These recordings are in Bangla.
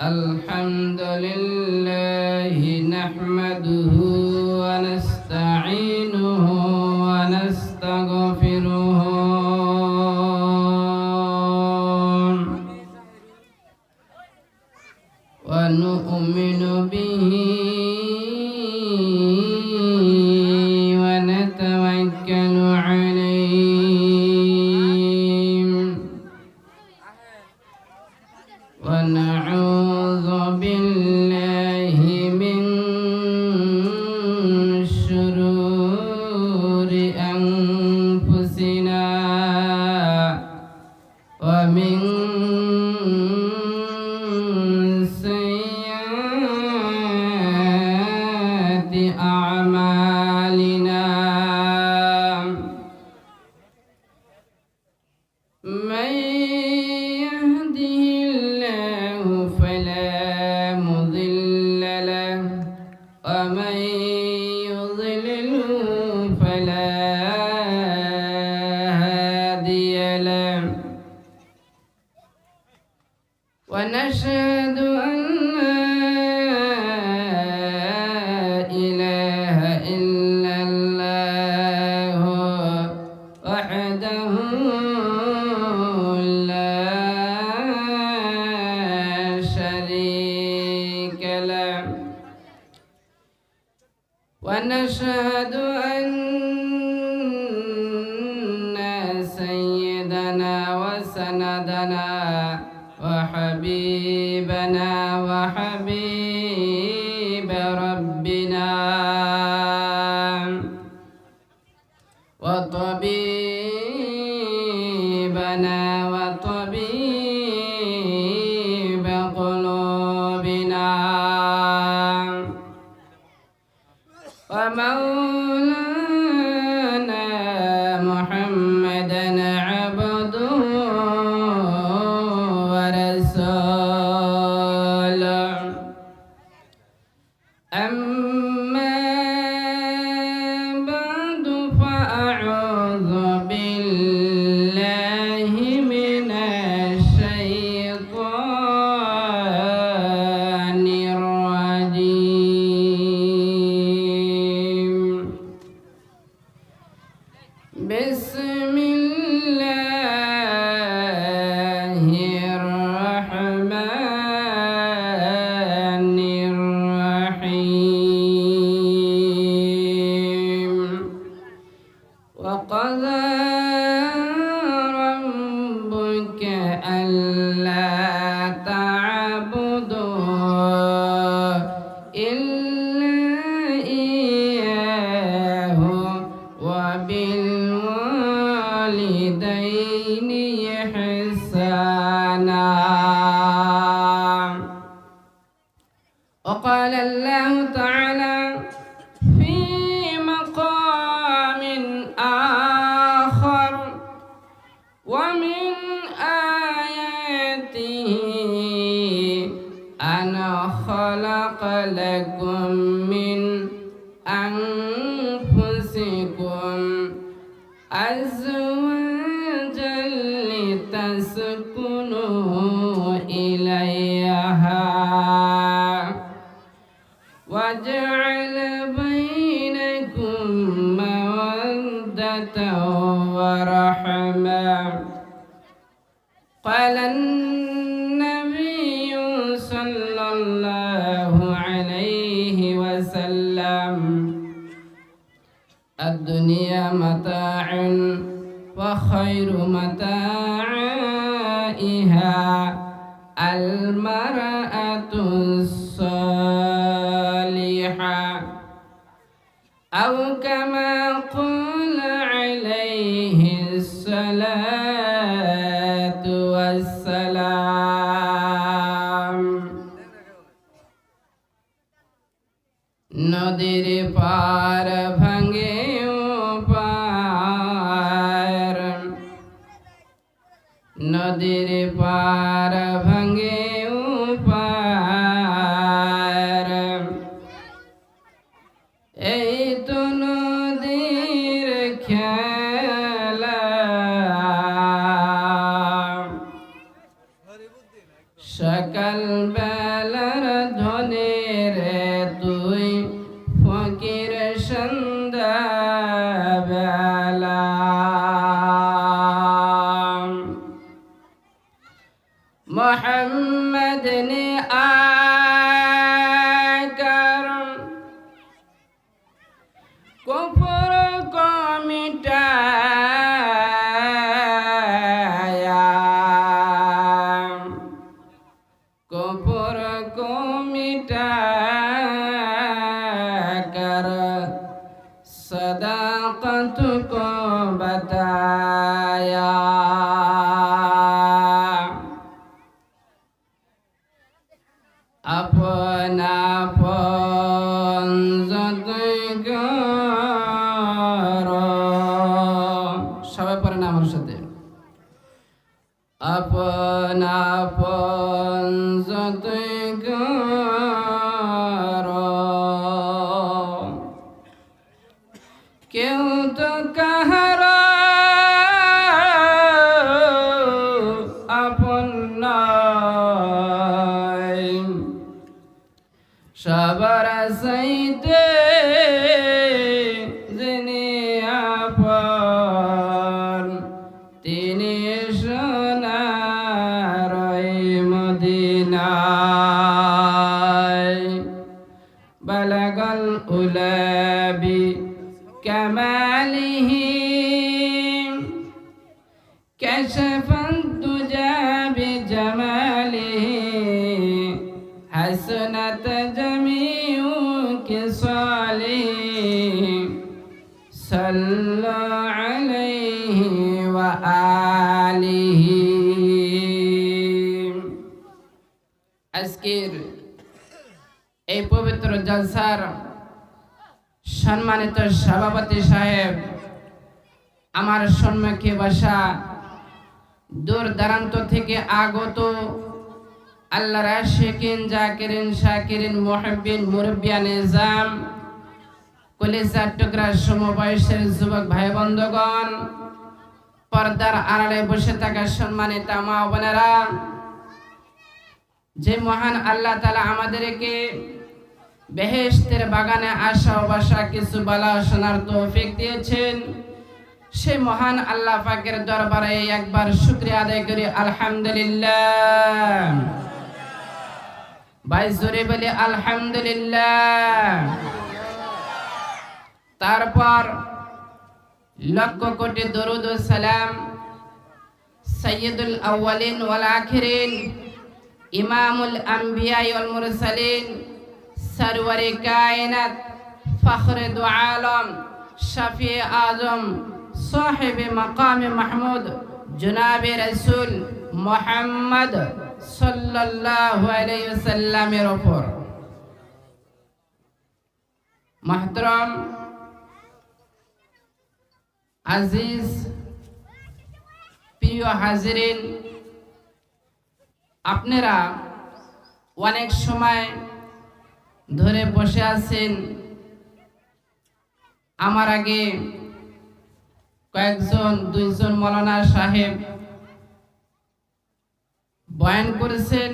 الحمد لله نحمده ونستعين من شريك له. ونشهد أن سيدنا وسندنا وحبيبنا محمدا وقضى أزواجا لتسكنوا إليها واجعل بينكم مودة ورحمة قال خير متاعها المرأة الصالحة. أو كما قال عليه الصلاة والسلام. নদীর পার des अपना पन مديناي بلغ الأولى بكمال আজকের এই পবিত্র জলসার সম্মানিত সভাপতি সাহেব, আমার সম্মুখে বসা দূর দূরান্ত থেকে আগত আল্লাহ রাশেকিন, জাকিরিন, শাকিরিন মুহিবিন মুরব্বিয়া, নিজাম কলিজার টুকরা সমবয়সের যুবক ভাই বন্ধুগণ, পর্দার আড়ালে বসে থাকা সম্মানিত মা বোনেরা যে মহান আল্লাহ তালা আমাদেরকে বেহেশতের বাগানে আসা বাসা কিছু বলা শোনার তৌফিক দিয়েছেন। সে মহান আল্লাহ পাকের দরবারে একবার শুক্রিয়া আদায় করি, আলহামদুলিল্লাহ। ভাই, জোরে বলি, আলহামদুলিল্লাহ। তারপর লক্ষ কোটি দরুদ সালাম সৈয়দুল আউয়ালিন ওয়াল আখিরিন। ইমামুল আম্বিয়া ওয়াল মুরসালিন, সরওয়ারে কায়নাত, ফখরে দু আলম, শফি আজম, সাহেব মকাম মাহমুদ, জনাব রসুল মোহাম্মদ সাল্লাল্লাহু আলাইহি ওয়াসাল্লামের ওপর। মাহতরম, আজিজ, প্রিয় হাজিরিন আপনারা অনেক সময় ধরে বসে আছেন। আমার আগে কয়েকজন, দুইজন মৌলানা সাহেব বয়ান করেছেন।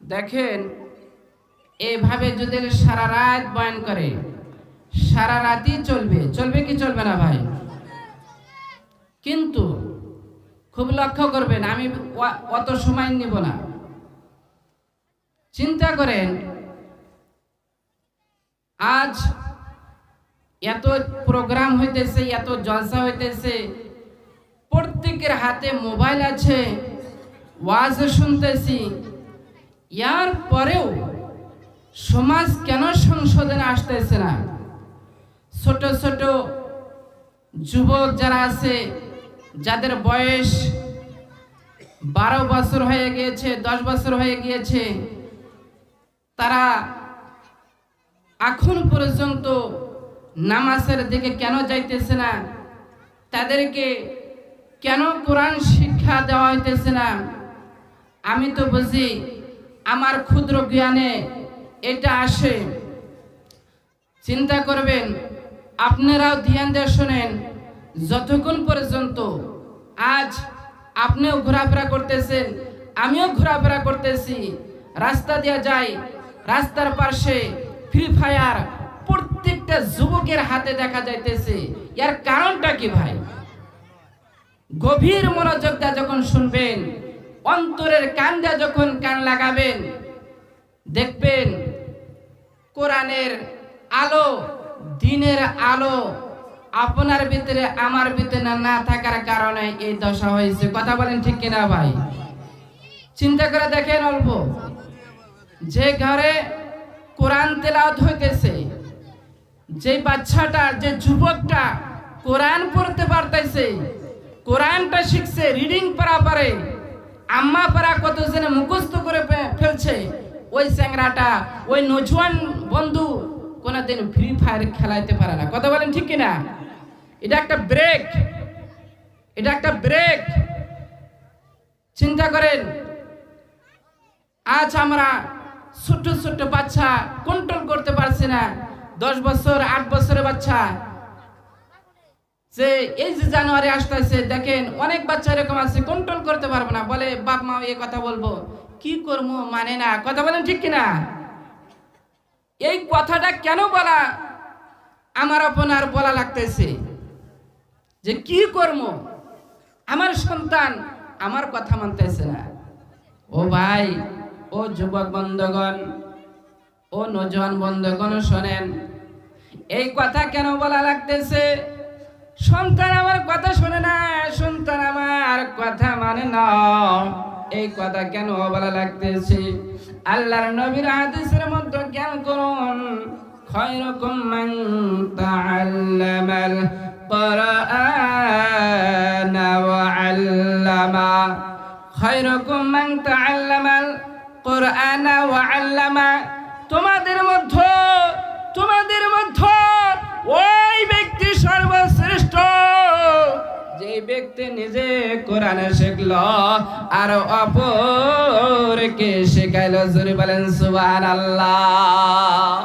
দেখেন, এভাবে যদি সারা রাত বয়ান করে, সারা রাতই চলবে। চলবে কি চলবে না ভাই? কিন্তু খুব লক্ষ্য করবেন, আমি অত সময় নিব না। চিন্তা করেন, আজ এত প্রোগ্রাম হইতেছে, এত জলসা হইতেছে, প্রত্যেকের হাতে মোবাইল আছে, ওয়াজ শুনতেছি, ইয়ার পরেও সমাজ কেন সংশোধনে আসতেছে না? ছোট ছোট যুবক যারা আছে যাদের বয়স বারো বছর হয়ে গিয়েছে, দশ বছর হয়ে গিয়েছে, তারা এখন পর্যন্ত নামাজের দিকে কেন যাইতেছে না? তাদেরকে কেন কোরআন শিক্ষা দেওয়া হইতেছে না? আমি তো বুঝি আমার ক্ষুদ্র জ্ঞানে এটা আসে। চিন্তা করবেন, আপনারাও ধ্যান দিয়ে শোনেন। যতক্ষণ পর্যন্ত আজ আপনিও ঘোরাফেরা করতেছেন, আমিও ঘোরাফেরা করতেছি, রাস্তা দিয়ে যাই, রাস্তার পাশে ফ্রি ফায়ার প্রত্যেকটা যুবকের হাতে দেখা যাইতেছে। এর কারণটা কি ভাই? গভীর মনোযোগ দিয়ে যখন শুনবেন, অন্তরের কান দিয়ে যখন কান লাগাবেন, দেখবেন কোরআনের আলো, দিনের আলো আপনার ভিতরে, আমার ভিতরে না থাকার কারণে এই দশা হয়েছে। কথা বলেন ঠিক কিনা ভাই? চিন্তা করে দেখেন অল্প। যে ঘরে কোরআন তেলাওয়াত হইতেছে, যে বাচ্চাটা, যে যুবকটা কোরআন পড়তে পারতেছে, কোরআনটা শিখছে রিডিং পড়া পারে, আম্মা পারা কত জনে মুখস্থ করে ফেলছে, ওই চ্যাংরাটা, ওই নজওয়ান বন্ধু কোনোদিন ফ্রি ফায়ার খেলাইতে পারে না। কথা বলেন ঠিক কিনা? এটা একটা ব্রেক এটা একটা ব্রেক চিন্তা করেন, আজ আমরা ছোট্ট ছোট্ট বাচ্চা কন্ট্রোল করতে পারছি না। দশ বছর, আট বছরের বাচ্চা। যে এই যে জানুয়ারি আসতেছে, দেখেন অনেক বাচ্চা এরকম আছে কন্ট্রোল করতে পারব না। বলে, বাপ মা, এ কথা বলব। কি করব? মানে না। কথা বলেন ঠিক কিনা? এই কথাটা কেন বলা? আমার আপনার বলা লাগতেছে। যে কি করব? আমার সন্তান আমার কথা মানতেছে না। ও ভাই, ও যুবক বন্ধগণ, ও নজন বন্ধগণ শোনেন, এই কথা কেন বলা লাগতেছে? সন্তান আমার কথা শোনে না, সন্তান আমার কথা মানে না। এই কথা কেন বলা লাগতেছে? আল্লাহর নবীর হাদিসের মধ্যে জ্ঞান করুন খয়রকুম মান তাআল্লামাল আল্লামা খয়রকুম মান তাআল্লামাল কোরআন ওয়া আল্লামা তোমাদের মধ্যে তোমাদের মধ্যে ওই ব্যক্তি সর্বশ্রেষ্ঠ। যে ব্যক্তি নিজে কোরআন শিখল আর অপরকে শেখাইল, জোরে বলেন সুবহান আল্লাহ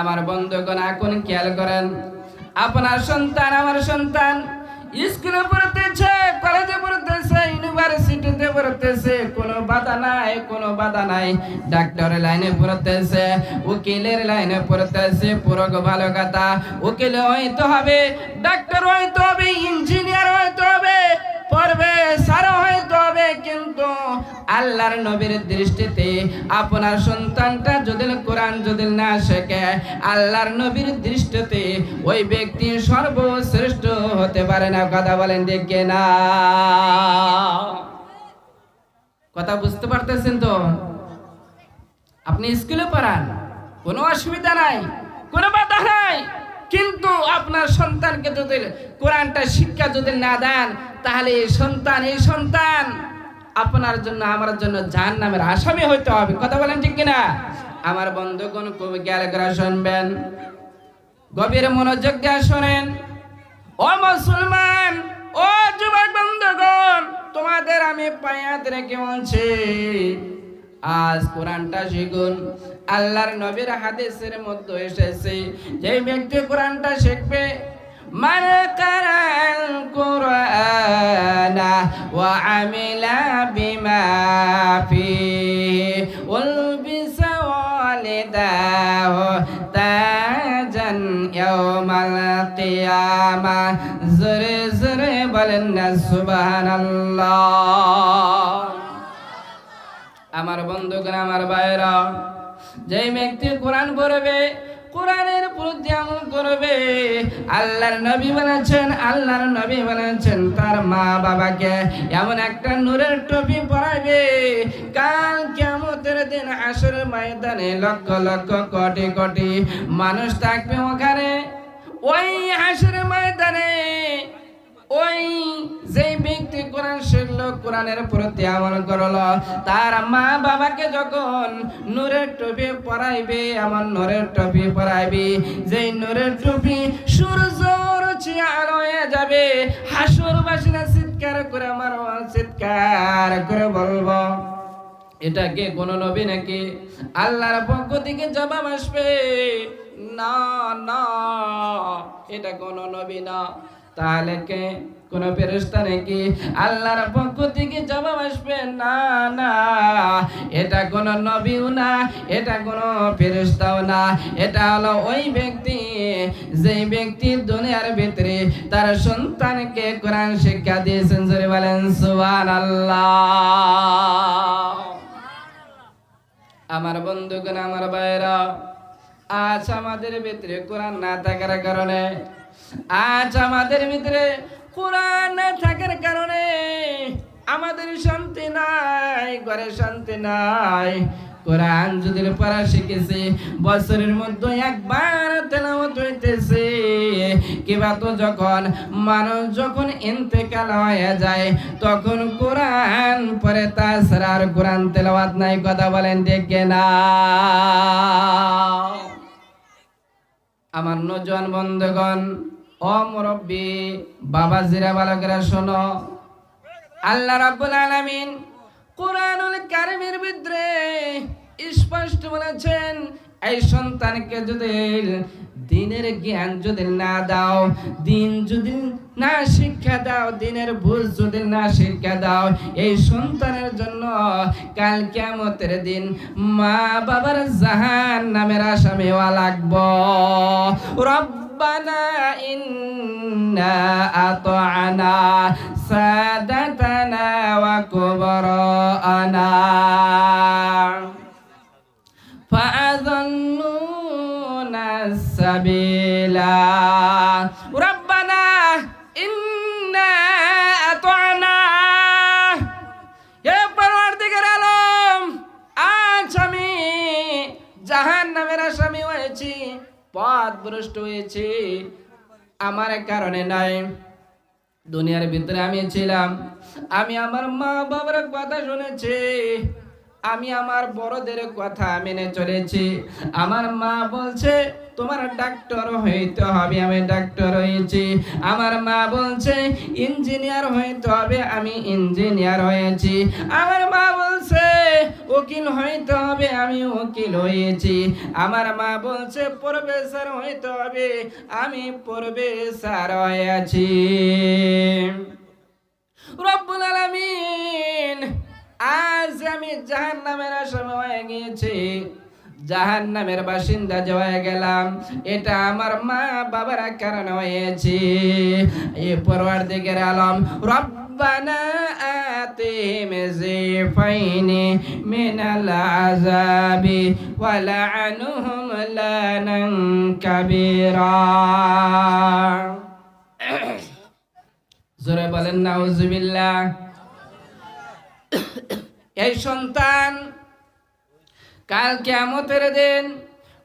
আমার বন্ধুগণ, এখন খেয়াল করেন আপনার সন্তান, আমার সন্তান, স্কুলে পড়তেছে, কলেজে পড়তেছে, ইউনিভার্সিটিতে পড়তেছে, কোনো বাধা নাই, কোনো বাধা নাই। ডাক্তারের লাইনে পড়তেছে, উকিলের লাইনে পড়তেছে পুরো ভালো কথা। উকিল হইতে হবে, ডাক্তার হইতে হবে, ইঞ্জিনিয়ার হইতে হবে। পড়বে, সারা হইতে হবে কিন্তু আল্লাহর নবীর দৃষ্টিতে আপনার সন্তানটা যদি কোরআন যদি না শেখে, আল্লাহর নবীর দৃষ্টিতে ওই ব্যক্তি সর্বশ্রেষ্ঠ হতে পারে না। কথা বলেন দেখে না? কথা বুঝতে পারতেছেন তো? আপনি স্কুলে পড়ান, কোনো অসুবিধা নাই, কোনো বাধা নাই। কিন্তু আপনার সন্তানকে যদি কোরআনটা শিক্ষা যদি না দেন, তাহলে এই সন্তান এই সন্তান আপনার জন্য, আমার জন্য জাহান নামের আসামি হইতে হবে। কথা বলেন ঠিক কিনা? আমার বন্ধুগণ জ্ঞান করে শুনবেন। গভীর মনোযোগ শোনেন। ও মুসলমান, ও যুবক বন্ধুগণ, তোমাদের আমি পায়াত রেখে বলছি আজ কোরআনটা শিখুন আল্লাহর নবীর হাদিসের মধ্যে এসেছে যে ব্যক্তি কোরআনটা শিখবে من قرأ القرآن وعمل بما فيه ألبس والداه تاجا يوم القيامة زر زر بلن سبحان الله আমার বন্ধুগণ, আমার ভাইরা যেই ব্যক্তি কোরআন পড়বে, কোরআনের প্রতি আমল করবে, আল্লাহর নবী বলেছেন আল্লাহর নবী বলেছেন তার মা বাবাকে এমন একটা নূরের টুপি পরাবে কাল কিয়ামতের দিন আসর ময়দানে লক্ষ লক্ষ কোটি কোটি মানুষ থাকবে ওখানে। ওই হাসর ময়দানে ওই যে ব্যক্তি কোরআন শিখলো কোরআনের প্রতি আমল করল, তার মা বাবাকে যখন নূরের টুপি পরাইবে আমার নূরের টুপি পরাইবে, যেই নূরের টুপি সূর্য চিয়ার হয়ে যাবে হাসুর বাসিনা চিৎকার করে, আমার চিৎকার করে বলব, এটা কে, কোন নবী নাকি? আল্লাহর পক্ষ থেকে জবাব আসবে, না না, এটা কোন নবী না। তাহলে কে? কোন ফেরেশতা নাকি? আল্লাহর পক্ষ থেকে জবাব আসবে, না না। এটা কোন নবীও না, এটা কোন ফেরেশতাও না। এটা হলো ওই ব্যক্তি, যেই ব্যক্তি দুনিয়ার ভিতরে তার সন্তানকে কোরআন শিক্ষা দিয়েছেন, জোরে বলেন, সুবহানাল্লাহ। আমার বন্ধুগণ, আমার ভাইরা আজ আমাদের ভিতরে কোরআন না থাকার কারণে, আজ আমাদের ভিতরে কোরআন না থাকার কারণে আমাদের শান্তি নাই, ঘরে শান্তি নাই। কোরআন যদি পড়া শিখেছে, বছরের মধ্যে একবার তেলাওয়াত হইতেছে। কিবা তো যখন মানুষ যখন ইন্তেকাল হয়ে যায়, তখন কোরআন পরে তাছাড়া আর কোরআন তেলাওয়াত নাই, কথা বলেন দেখে না আমার নজন বন্ধগণ, ও মুরব্বী বাবা জিরা বালকেরা শোনো। আল্লাহ রাব্বুল আলামিন কোরআনুল কারিমের ভিতরে স্পষ্ট বলেছেন, এই সন্তানকে যদি দিনের জ্ঞান যদি না দাও, দিন যদি না শিক্ষা দাও, দিনের বুঝ যদি না শিক্ষা দাও, এই সন্তানের জন্য কাল কেমতের দিন মা বাবার জাহান নামের আসামিওয়া লাগব। রব্বানা ইন্না আতআনা সাদাতানা ওয়া কুবরানা ফাআযান সাবিলা। রব্বানা, ইন্না আতানা হে পরওয়ারদিগার আলম, আজ আমি জাহান্নামের আসামি হয়েছি পথ ভ্রষ্ট হয়েছি। আমার কারণে নাই দুনিয়ার ভিতরে আমি ছিলাম। আমি আমার মা বাবার কথা শুনেছি। আমি আমার বড়দের কথা মেনে চলেছি। আমার মা বলছে, তোমার ডাক্তার হইতে হবে, আমি ডাক্তার হয়েছি। আমার মা বলছে, ইঞ্জিনিয়ার হইতে হবে, আমি ইঞ্জিনিয়ার হয়েছি। আমার মা বলছে, উকিল হইতে হবে, আমি উকিল হয়েছি। আমার মা বলছে, প্রফেসর হইতে হবে, আমি প্রফেসর হয়েছি। রব্বুল আলামিন আজ আমি জাহান নামের আসামি হয়ে গিয়েছি জাহান নামের বাসিন্দা যে হয়ে গেলাম এটা আমার মা বাবার কারণে হয়েছে এ পরওয়ার দিকের আলম রব্বানা آتهم زيفين من العذاب ولعنهم لعنا كبيرا জোরে বলেন নাউজুবিল্লাহ এই সন্তান, কাল কেমতের দিন,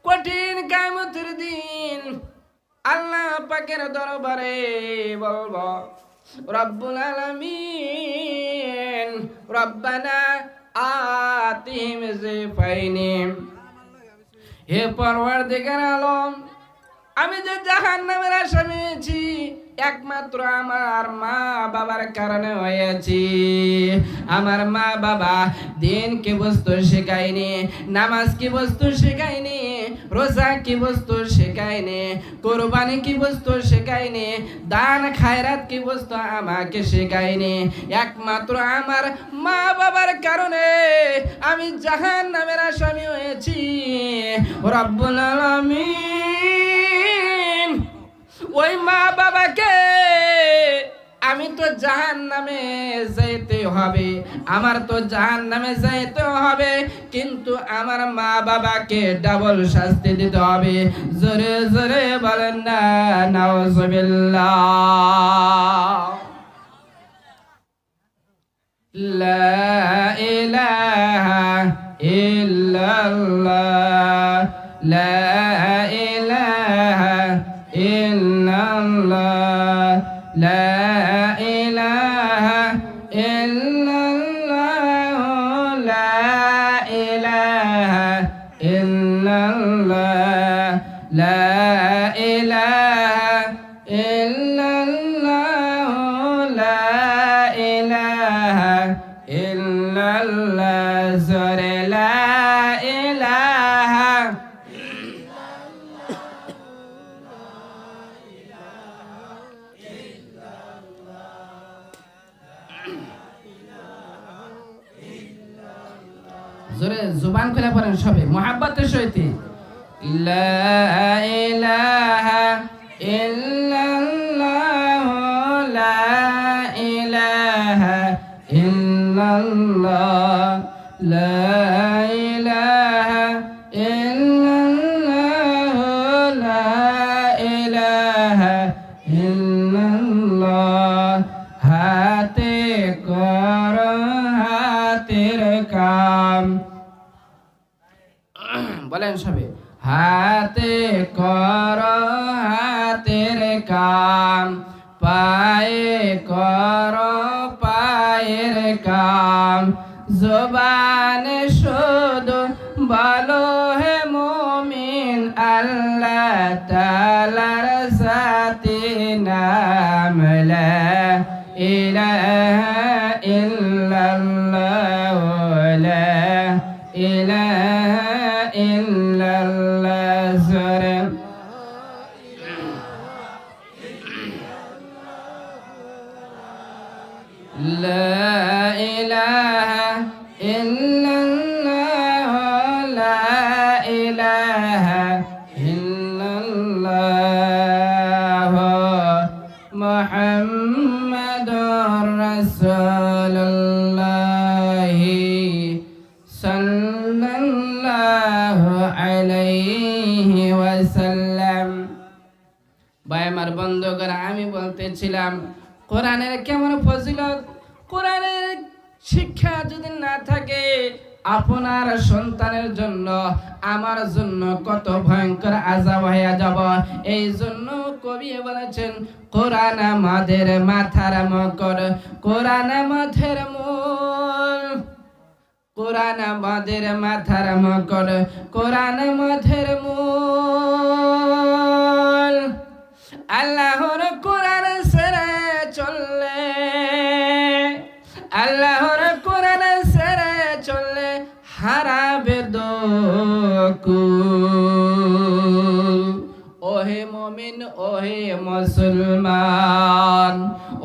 কঠিন কেমতের দিন আল্লাহ পাকের দরবারে বলব, রব্বুল আলামিন, রব্বানা আতিহিম জিফাইনি। হে পরওয়ারদিগার আলম, আমি যে জাহান নামের আসামি একমাত্র আমার মা বাবার কারণে হয়েছি। আমার মা বাবা দিন কি বস্তু শেখায়নি, নামাজ কি বস্তু শেখায়নি, রোজা কি বস্তু শেখায়নি, কোরবানি কি বস্তু শেখায়নি, দান খায়রাত কি বস্তু আমাকে শেখায়নি। একমাত্র আমার মা বাবার কারণে আমি জাহান নামের আসামি হয়েছি। রব্বুল আলামিন ওই মা বাবাকে, আমি তো জাহান নামে যেতে হবে, আমার তো জাহান নামে যেতে হবে, কিন্তু আমার মা বাবাকে ডাবল শাস্তি দিতে হবে। জোরে জোরে বলেন না, নাউজুবিল্লাহ। লা ইলাহা ইল্লাল্লাহ। লা la লা জবানে শুধু বলো হে মুমিন আল্লাহ তালার সাথে নাম ইলাহা ফজিলত কোরআনের শিক্ষা যদি না থাকে, আপনার সন্তানের জন্য, আমার জন্য কত ভয়ঙ্কর আজাব হয়ে যাব। এই জন্য কবি বলেছেন, কোরআন আমাদের মাথার মকর, কোরআন আমাদের মূল, কোরআন আমাদের মাথার মকর, কোরআন আমাদের মূল। আল্লাহর কোরআন সেরে চললে আল্লাহর কোরআন সেরে চললে হারাবে দকুল। ওহে মমিন, ওহে মুসলমান,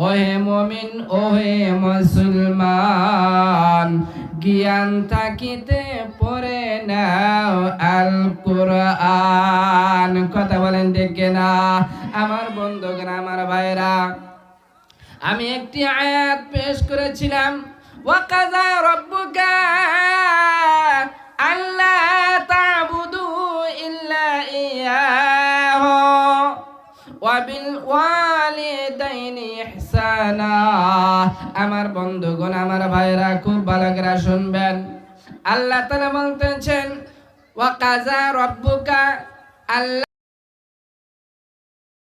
ওহে মমিন, ওহে মুসলমান, জ্ঞান থাকিতে পড়ে নাও আল কোরআন কথা বলেন দেখে না আমার বন্ধুগণ, আমার ভাইরা আমি একটি আয়াত পেশ করেছিলাম। ওয়াকাজা রব্বুকা আল্লাহ তা'বুদু ইল্লা ইয়াহু ওয়াবিল ওয়ালিদাইনি ইহসানা। আমার বন্ধুগণ, আমার ভাইরা খুব ভালো করে শুনবেন। আল্লাহ তাআলা বলতেছেন ওয়াকাজা রব্বুকা আল্লাহ